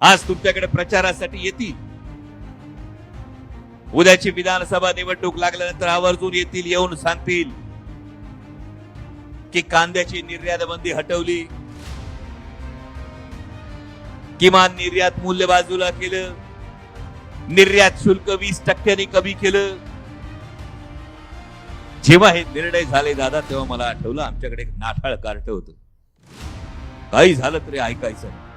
आज तुमच्याकडे प्रचारासाठी येतील. उद्याची विधानसभा निवडणूक लागल्यानंतर आवर्जून येतील येऊन सांगतील की कांद्याची निर्यात बंदी हटवली. किमान निर्यात मूल्य बाजूला केलं. निर्यात शुल्क वीस टक्क्यांनी कमी केलं. जेव्हा हे निर्णय झाले दादा तेव्हा मला आठवलं आमच्याकडे नाठाळ कार्ट होत. काही झालं तरी ऐकायचं नाही.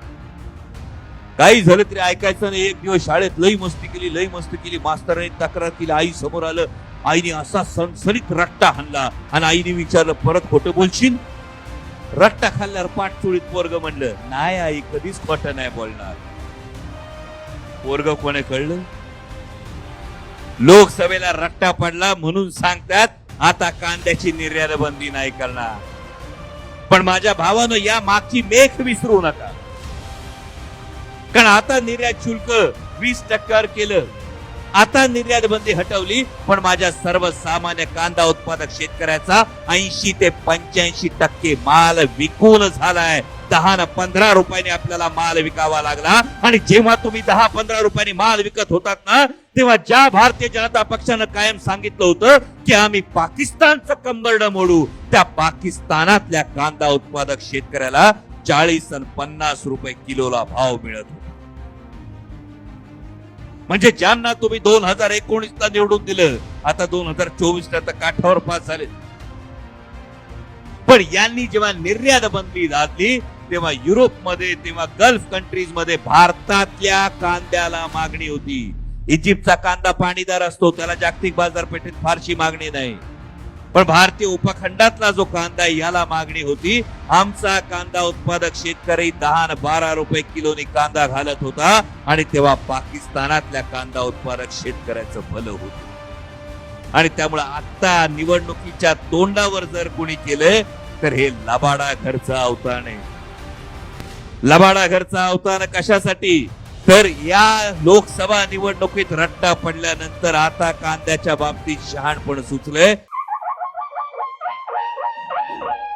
काही झालं तरी ऐकायचं नाही. एक दिवस शाळेत लई मस्ती केली लई मस्ती केली. मास्तरांनी तक्रार केली आई समोर आलं. आईने असा सणसणीत रट्टा हाणला आणि आईने विचारलं परत खोटं बोलशील? रट्टा खाल्ल्यावर पाठ चोळीत पोरग म्हणलं नाही आई कधीच खोटं नाही बोलणार. पोरग कोणी कळलं? लोकसभेला रट्टा पडला म्हणून सांगतात आता कांद्याची निर्यात बंदी नाही करणार. पण माझ्या भावानं या मागची मेख विसरू नका. कारण आता निर्यात शुल्क वीस टक्क्यावर केलं. आता निर्यात बंदी हटवली पण माझ्या सर्वसामान्य कांदा उत्पादक शेतकऱ्याचा ऐंशी ते पंच्याऐंशी टक्के माल विकून झालाय. दहा ना पंधरा रुपयाने आपल्याला माल विकावा लागला. आणि जेव्हा तुम्ही दहा पंधरा रुपयाने माल विकत होतात ना तेव्हा ज्या भारतीय जनता पक्षानं कायम सांगितलं होतं की आम्ही पाकिस्तानचं कंबरड मोडू त्या पाकिस्तानातल्या कांदा उत्पादक शेतकऱ्याला चाळीस आणि पन्नास रुपये किलोला भाव मिळत होता. म्हणजे ज्यांना तुम्ही दोन हजार एकोणीस ला निवडून दिलं आता दोन हजार चोवीस ला तर काठावर पास झाले. पण यांनी जेव्हा निर्यात बंदी घातली तेव्हा युरोपमध्ये तेव्हा गल्फ कंट्रीजमध्ये भारतातल्या कांद्याला मागणी होती. इजिप्तचा कांदा पाणीदार असतो त्याला जागतिक बाजारपेठेत फारशी मागणी नाही. पण भारतीय उपखंडातला जो कांदा याला मागणी होती. आमचा कांदा उत्पादक शेतकरी दहा बारा रुपये किलोनी कांदा घालत होता आणि तेव्हा पाकिस्तानातल्या कांदा उत्पादक शेतकऱ्याचं भलं होत. आणि त्यामुळे आता निवडणुकीच्या तोंडावर जर कोणी केलंय तर हे लबाडा घरचा अवतान आहे. लबाडा घरचा अवतान कशासाठी? तर या लोकसभा निवडणुकीत रट्टा पडल्यानंतर आता कांद्याच्या बाबतीत शहाणपण सुचलंय. Oh!